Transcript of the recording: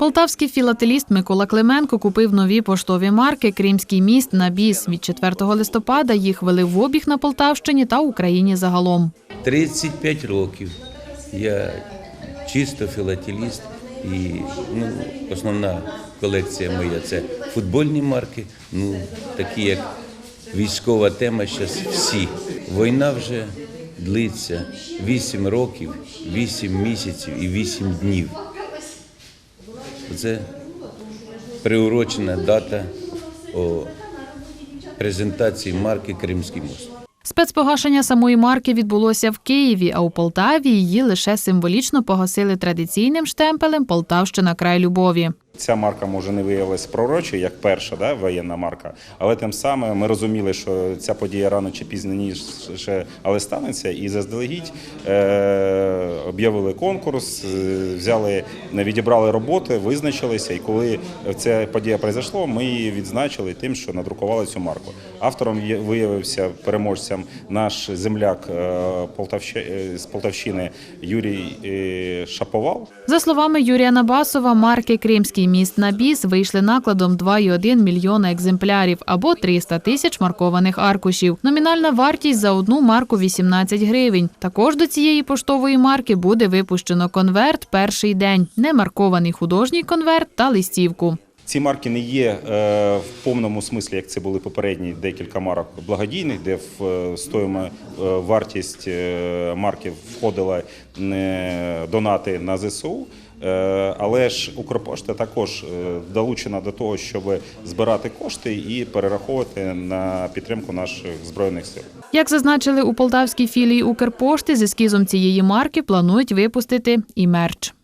Полтавський філателіст Микола Клименко купив нові поштові марки Кримський міст на біс. Від 4 листопада їх вели в обіг на Полтавщині та Україні загалом. 35 років. Я чисто філателіст і ну, основна колекція моя це футбольні марки, ну такі як військова тема зараз всі. Війна вже длиться 8 років, 8 місяців і 8 днів. Це приурочена дата о презентації марки Кримський мост. Спецпогашення самої марки відбулося в Києві, а у Полтаві її лише символічно погасили традиційним штемпелем Полтавщина край любові. Ця марка може не виявилась пророчою, як перша да, воєнна марка, але тим самим ми розуміли, що ця подія рано чи пізніше, але станеться, і заздалегідь е, об'явили конкурс, е, взяли, відібрали роботи, визначилися. І коли ця подія пройшла, ми її відзначили тим, що надрукували цю марку. Автором виявився переможцем наш земляк е, е, з Полтавщини Юрій Шаповал. За словами Юрія Набасова, марки Кримський міст на біс вийшли накладом 2,1 мільйона екземплярів або 300 тисяч маркованих аркушів. Номінальна вартість за одну марку 18 гривень. Також до цієї поштової марки буде випущено конверт перший день, немаркований художній конверт та листівку. Ці марки не є е, в повному смислі, як це були попередні декілька марок благодійних, де в е, стоїмо е, вартість марки входила донати на ЗСУ. Але ж Укрпошта також долучена до того, щоб збирати кошти і перераховувати на підтримку наших збройних сил. Як зазначили у полтавській філії Укрпошти, з ескізом цієї марки планують випустити і мерч.